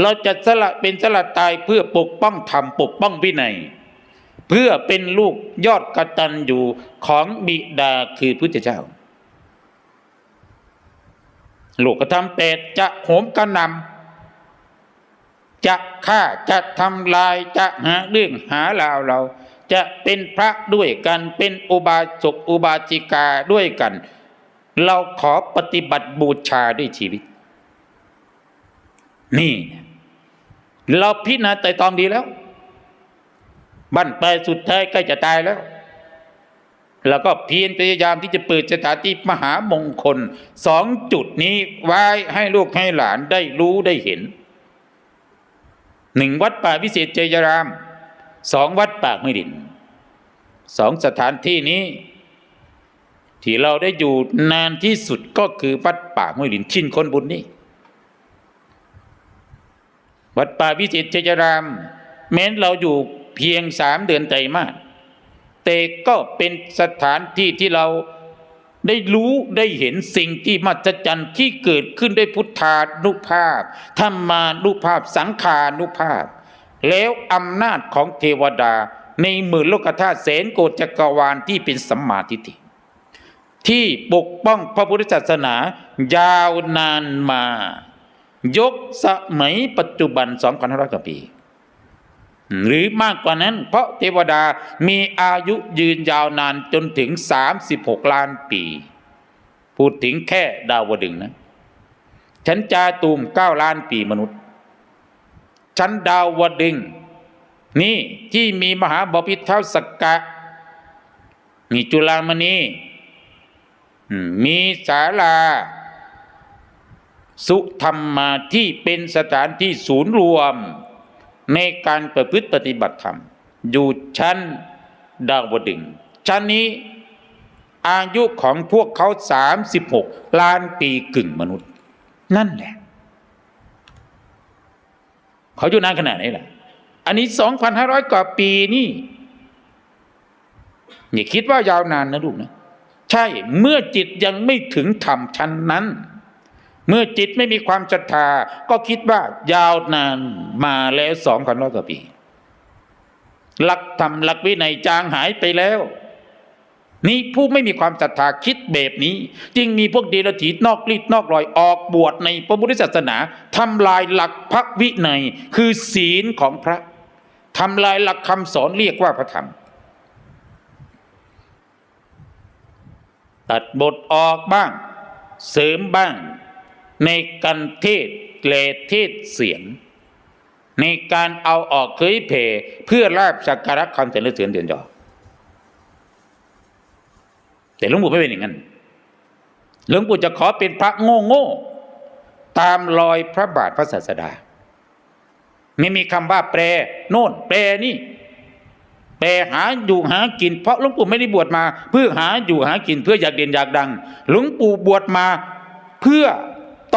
เราจะสละเป็นสละตายเพื่อปกป้องธรรมปกป้องวินัย เพื่อเป็นลูกยอดกตัญญูของบิดาคือพุทธเจ้าลูกกระทำเปดจะโหมกระนำจะฆ่าจะทำลายจะหาเรื่องหาราวเรา จะเป็นพระด้วยกันเป็นอุบาสกอุบาสิกาด้วยกัน เราขอปฏิบัติบูชาด้วยชีวิต นี่ เราพิจารณาไต่ตองดีแล้ว บั้นปลายสุดท้ายใกล้จะตายแล้วแล้วก็เพียรพยายามที่จะเปิดสถานที่มหามงคลสองจุดนี้ไว้ให้ลูกให้หลานได้รู้ได้เห็นหนึ่งวัดป่าวิเศษเจยรามสองวัดป่ากไม่ดินสองสถานที่นี้ ที่เราได้อยู่นานที่สุดก็คือวัดป่าห้วยดินชินคนบุญนี่ วัดป่าวิเศษเจยราม แม้นเราอยู่เพียงสามเดือนไตรมาสแต่ก็เป็นสถานที่ที่เราได้รู้ได้เห็นสิ่งที่มหัศจรรย์ที่เกิดขึ้นด้วยพุทธานุภาพธรรมานุภาพสังขานุภาพ แล้วอำนาจของเทวดาในหมื่นโลกธาตุแสนโกจักรวาลที่เป็นสัมมาทิฏฐิที่ปกป้องพระพุทธศาสนายาวนานมา ยกสมัยปัจจุบัน 2,500 กว่าปี หรือมากกว่านั้น เพราะเทวดามีอายุยืนยาวนานจนถึง 36 ล้านปี พูดถึงแค่ดาวดึงนะ ชั้นจาตูม 9 ล้านปีมนุษย์ ชั้นดาวดึง นี่ที่มีมหาบพิตรเท้าสกกะ มีจุลามณีอืมมีศาลา สุธรรมาที่เป็นสถานที่ศูนย์รวม ในการประพฤติปฏิบัติธรรม อยู่ชั้นดาวดึงชั้นนี้อายุของพวกเขา36ล้านปีกึ่งมนุษย์ นั่นแหละ เขาอยู่นานขนาดไหนล่ะ อันนี้2,500กว่าปีนี่อย่าคิดว่ายาวนานนะลูกนะ ใช่เมื่อจิตยังไม่ถึงธรรมชั้นนั้น เมื่อจิตไม่มีความศรัทธา ก็คิดว่ายาวนานมาแล้วสองพันร้อยกว่าปีหลักธรรมหลักวินัยจางหายไปแล้ว นี่ผู้ไม่มีความศรัทธาคิดแบบนี้ จึงมีพวกเดรัจฉีนอกรีดนอกรอยออกบวชในพระพุทธศาสนาทำลายหลักพระวินัย คือศีลของพระทำลายหลักคำสอนเรียกว่าพระธรรมตัดบทออกบ้าง เสริมบ้าง ในการเทศเกลเทศเสียง ในการเอาออกเคยเพเพื่อลาบสักการะคำเสนอเสือนเดือนจอแต่หลวงปู่ไม่เป็นอย่างนั้นหลวงปู่จะขอเป็นพระโง่โง่ตามรอยพระบาทพระศาสดา ไม่มีคำว่าแปรโน่น แปรนี่ แปลหาอยู่หากิน เพราะหลวงปู่ไม่ได้บวชมา เพื่อหาอยู่หากินเพื่ออยากเด่นอยากดัง หลวงปู่บวชมาเพื่อ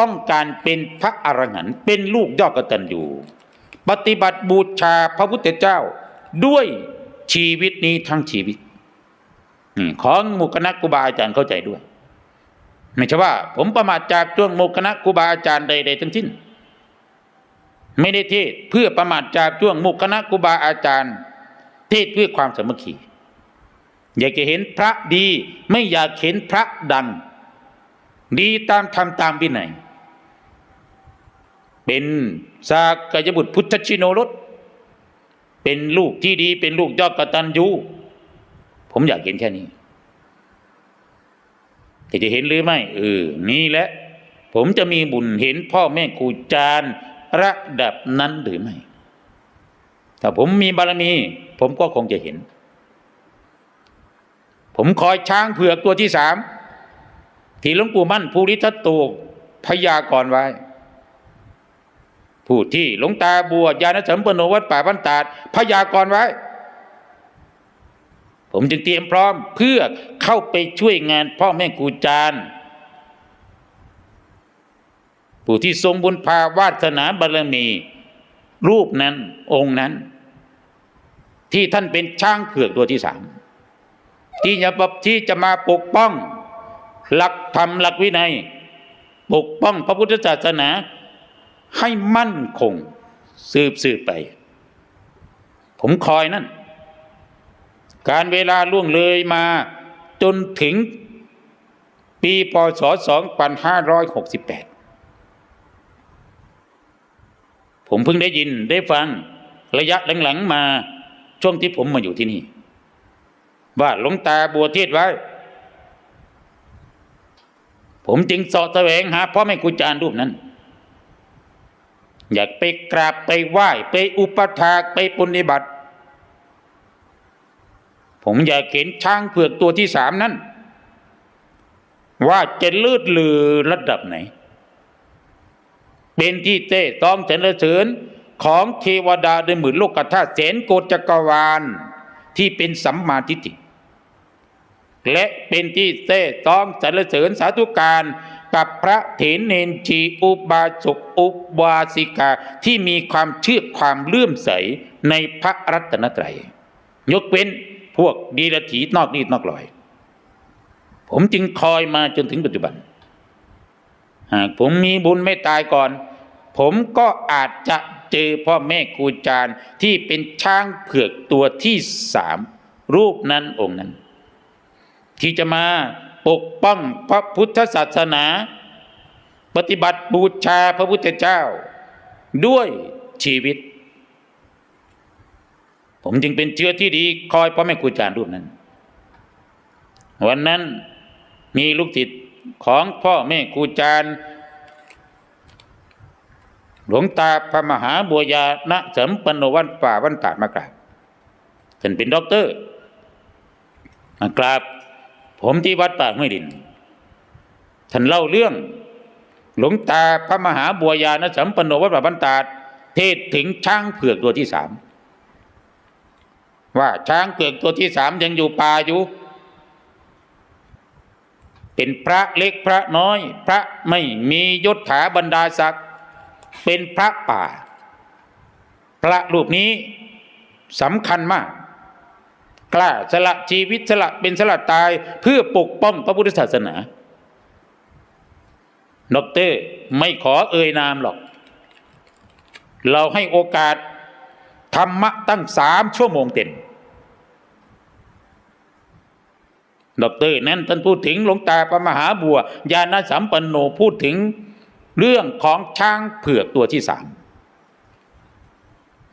ต้องการเป็นพระอรหันต์เป็นลูกยอดกตัญญูปฏิบัติบูชาพระพุทธเจ้าด้วยชีวิตนี้ทั้งชีวิตนี่ของหมุคณะครูบาอาจารย์เข้าใจด้วย ไม่ใช่ว่า ผมประมาทจากช่วงหมุคณะครูบาอาจารย์ใด ๆ ทั้งสิ้น ไม่ได้เทศเพื่อประมาทจากช่วงหมุคณะครูบาอาจารย์ เทศเพื่อความสามัคคีอยากจะเห็นพระดี ไม่อยากเห็นพระดัง ดีตามทำตามวินัย เป็นสากยบุตรพุทธชิโนรสเป็นลูกที่ดี เป็นลูกยอดกตัญญูผมอยากเห็นแค่นี้ แต่จะเห็นหรือไม่เออนี่แหละ ผมจะมีบุญเห็นพ่อแม่ครูอาจารย์ระดับนั้นหรือไม่ ถ้าผมมีบารมี ผมก็คงจะเห็น ผมคอยช้างเผือกตัวที่สามที่หลวงปู่มั่นภูริทัตโตพยากรไว้ ผู้ที่หลวงตาบัวยานสัมปโนวัดป่าบ้านตาดพยากรไว้ ผมจึงเตรียมพร้อมเพื่อเข้าไปช่วยงานพ่อแม่ครูจารย์ผู้ที่ทรงบุญพาวาสนาบารมี รูปนั้นองค์นั้น ที่ท่านเป็นช้างเผือกตัวที่สามที่จะที่จะมาปกป้อง หลักธรรมหลักวินัย ปกป้องพระพุทธศาสนา ให้มั่นคงสืบสืบไป ผมคอยนั่น การเวลาล่วงเลยมาจนถึงปีพศ 2568 ผมเพิ่งได้ยินได้ฟังระยะหลังๆมาช่วงที่ผมมาอยู่ที่นี่ ว่าหลวงตาบัวเทศไว้ ผมจึงสาะแสวงหาพ่อแม่ครูอาจารย์รูปนั้น อยากไปกราบไปไหว้ไปอุปถากไปปฏิบัติ ผมอยากเห็นช้างเผือกตัวที่สามนั้น ว่าจะลืดลือระดับไหน เป็นที่เต้ต้องเสนเสริญของเทวดาในหมื่นโลกธาตุแสนโกจักรวาลที่เป็นสัมมาทิฏฐิและเป็นที่เต้ต้องสรรเสริญสาธุการ กับพระเถรเนนชีอุบาสกอุบาสิกาที่มีความเชื่อความเลื่อมใสในพระรัตนตรัย ยกเว้นพวกดีลถีนอกนีดนอกลอย ผมจึงคอยมาจนถึงปัจจุบัน หากผมมีบุญไม่ตายก่อน ผมก็อาจจะเจอพ่อแม่ครูอาจารย์ที่เป็นช้างเผือกตัวที่สามรูปนั้นองค์นั้น ที่จะมา ปกป้องพระพุทธศาสนา ปฏิบัติบูชาพระพุทธเจ้า ด้วยชีวิต ผมจึงเป็นเชื้อที่ดีคอยพ่อแม่ครูอาจารย์รูปนั้น วันนั้นมีลูกศิษย์ของพ่อแม่ครูอาจารย์หลวงตาพระมหาบัวยาณเสริมปนโนวันป่าวันตาดมากราบท่านเป็นด็อกเตอร์มากราบ ผมที่วัดป่าห้วยดิน ท่านเล่าเรื่อง หลวงตาพระมหาบัวยาณสัมปันโนวัดป่าบันตาดเทศถึงช้างเผือกตัวที่สามว่าช้างเผือกตัวที่สามยังอยู่ป่าอยู่ เป็นพระเล็กพระน้อย พระไม่มียศถาบรรดาศักดิ์เป็นพระป่า พระรูปนี้สำคัญมาก กล้าสละชีวิตสละเป็นสละตายเพื่อปกป้องพระพุทธศาสนาดอกเตอร์ไม่ขอเอ่ยนามหรอก เราให้โอกาสธรรมะตั้งสามชั่วโมงเต็มดอกเตอร์นั้นท่านพูดถึงหลวงตาพระมหาบัวยาณสัมปันโนพูดถึงเรื่องของช้างเผือกตัวที่สาม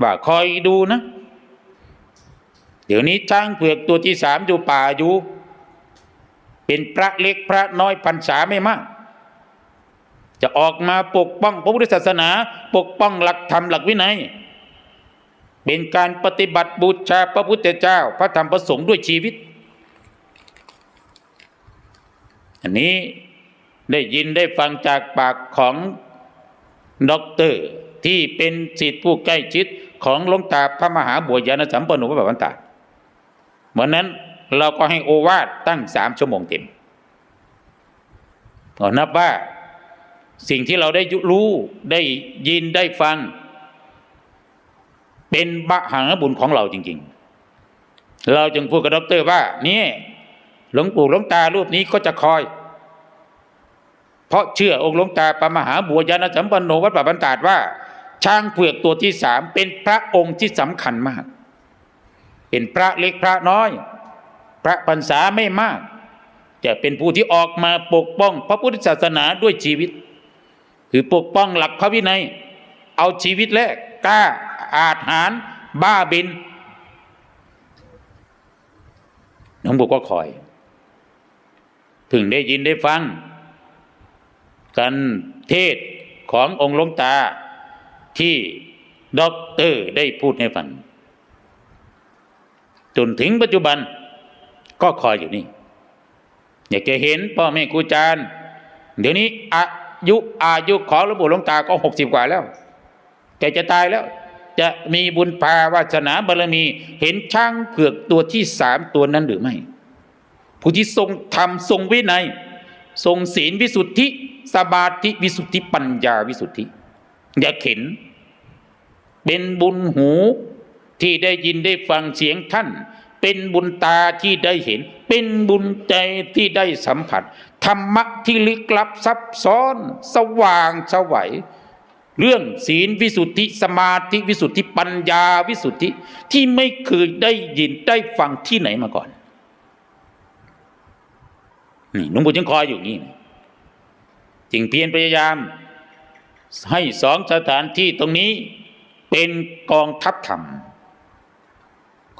ว่าคอยดูนะ เดี๋ยวนี้ช้างเผือกตัวที่สามอยู่ป่าอยู่ เป็นพระเล็กพระน้อยพรรษาไม่มาก จะออกมาปกป้องพระพุทธศาสนา ปกป้องหลักธรรมหลักวินัย เป็นการปฏิบัติบูชาพระพุทธเจ้า พระธรรมพระสงฆ์ด้วยชีวิต อันนี้ได้ยินได้ฟังจากปากของด็อกเตอร์ที่เป็นศิษย์ผู้ใกล้ชิดของหลวงตาพระมหาบัวยานสัมปนโนพระบันตา เหมือนนั้นเราก็ให้โอวาทตั้งสามชั่วโมงเต็มก็นับว่าสิ่งที่เราได้รู้ได้ยินได้ฟัง เป็นบะหาบุญของเราจริง ๆ เราจึงพูดกับด็อกเตอร์ว่า นี่หลวงปู่หลวงตารูปนี้ก็จะคอย เพราะเชื่อองค์หลวงตาปมหาบัวยานสัมปันโนวัดป่าบรรดาดว่า ช้างเผือกตัวที่สามเป็นพระองค์ที่สำคัญมาก เป็นพระเล็กพระน้อย พระพรรษาไม่มาก จะเป็นผู้ที่ออกมาปกป้อง พระพุทธศาสนาด้วยชีวิต คือปกป้องหลักพระวินัย เอาชีวิตแรกกล้าอาจหาร บ้าบินน้องบุกก็คอยถึงได้ยินได้ฟัง กันเทศขององค์หลวงตาที่ด็อกเตอร์ได้พูดให้ฟัง จนถึงปัจจุบัน ก็คอยอยู่นี่ อยากจะเห็นพ่อแม่ครูอาจารย์ เดี๋ยวนี้อายุอายุของหลวงปู่หลวงตาก็หกสิบกว่าแล้วแกจะตายแล้ว จะมีบุญพาวาสนาบารมีเห็นช้างเผือกตัวที่สามตัวนั้นหรือไม่ ผู้ที่ทรงธรรมทรงวินัย ทรงศีลวิสุทธิสมาธิวิสุทธิปัญญาวิสุทธิ อย่าเข็น เป็นบุญหู ที่ได้ยินได้ฟังเสียงท่าน เป็นบุญตาที่ได้เห็น เป็นบุญใจที่ได้สัมผัส ธรรมะที่ลึกลับซับซ้อน สว่างสวัยเรื่องศีลวิสุทธิสมาธิวิสุทธิปัญญาวิสุทธิที่ไม่เคยได้ยินได้ฟังที่ไหนมาก่อนนี่หลวงปู่จึงคอยอยู่นี่จึงเพียรพยายาม ให้สองสถานที่ตรงนี้เป็นกองทัพธรรม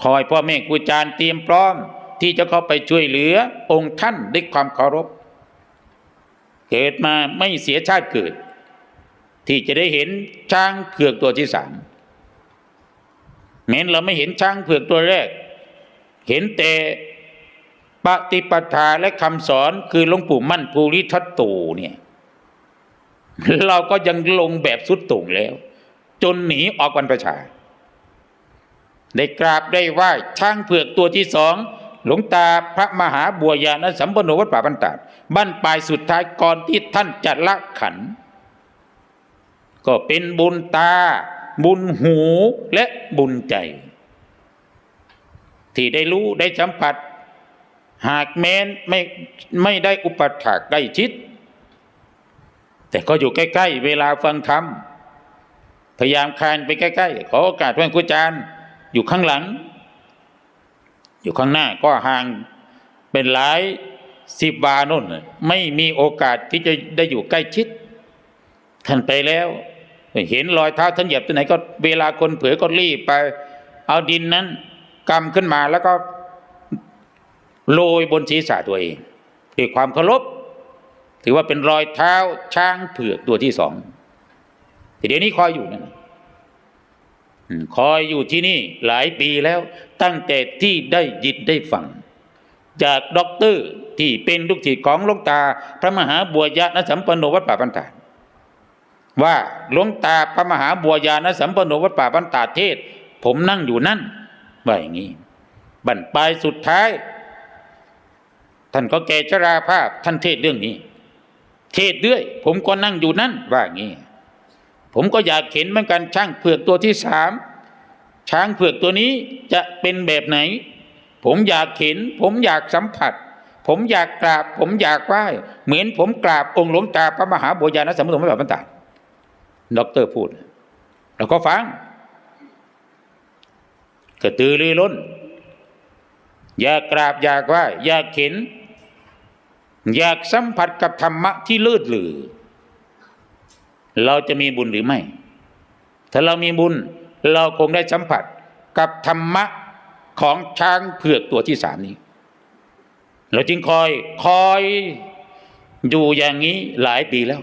คอยพ่อแม่ครูอาจารย์เตรียมพร้อม ที่จะเข้าไปช่วยเหลือองค์ท่านด้วยความเคารพ เกิดมาไม่เสียชาติเกิด ที่จะได้เห็นช้างเผือกตัวที่สามแม้นเราไม่เห็นช้างเผือกตัวแรก เห็นแต่ปฏิปทาและคำสอนคือหลวงปู่มั่นภูริทัตโตเนี่ยเราก็ยังลงแบบสุดโต่งแล้ว จนหนีออกวันประชา ได้กราบได้ไหว้ช้างเผือกตัวที่สองหลวงตาพระมหาบัวยานสัมปโนวัดป่าบันตาดบั้นปลายสุดท้ายก่อนที่ท่านจะละขัน ก็เป็นบุญตา บุญหูและบุญใจ ที่ได้รู้ได้สัมผัส หากแม้นไม่ไม่ได้อุปถากใกล้ชิด แต่ก็อยู่ใกล้ ๆ เวลาฟังธรรมพยายามคานไปใกล้ ๆ ขอโอกาสเพื่อนครูอาจารย์ อยู่ข้างหลัง อยู่ข้างหน้าก็ห่างเป็นหลายสิบวานุ่น ไม่มีโอกาสที่จะได้อยู่ใกล้ชิด ท่านไปแล้ว เห็นรอยเท้าท่านเหยียบที่ไหนก็เวลาคนเผลอก็รีบไป เอาดินนั้นกำขึ้นมาแล้วก็โรยบนศีรษะตัวเองด้วยความเคารพถือว่าเป็นรอยเท้าช้างเผือกตัวที่สองแต่เดี๋ยวนี้คอยอยู่นั่น คอยอยู่ที่นี่หลายปีแล้วตั้งแต่ที่ได้ยินได้ฟัง จากด็อกเตอร์ที่เป็นลูกศิษย์ของหลวงตา พระมหาบัวยานสัมปันโนวัดป่าบันตาดว่าหลวงตาพระมหาบัวยานสัมปันโนวัดป่าบันตาดเทศ ผมนั่งอยู่นั่นว่าอย่างนี้บันปลายสุดท้าย ท่านก็แก่ชราภาพท่านเทศเรื่องนี้ เทศด้วย ผมก็นั่งอยู่นั่นว่าอย่างนี้ ผมก็อยากเห็นเหมือนกันช้างเผือกตัวที่สามช้างเผือกตัวนี้จะเป็นแบบไหน ผมอยากเห็น ผมอยากสัมผัส ผมอยากกราบ ผมอยากไหว้เหมือนผมกราบองค์หลวงตาพระมหาโบญาณสัมพุทธพระบาทบรรดาด็อกเตอร์พูดเราก็ฟังกระตือรือร้น อยากกราบอยากไหว้อยากเห็น อยากสัมผัสกับธรรมะที่เลิศหรือ เราจะมีบุญหรือไม่ ถ้าเรามีบุญ เราคงได้สัมผัสกับธรรมะของช้างเผือกตัวที่สามนี้ เราจึงคอยคอยอยู่อย่างนี้หลายปีแล้ว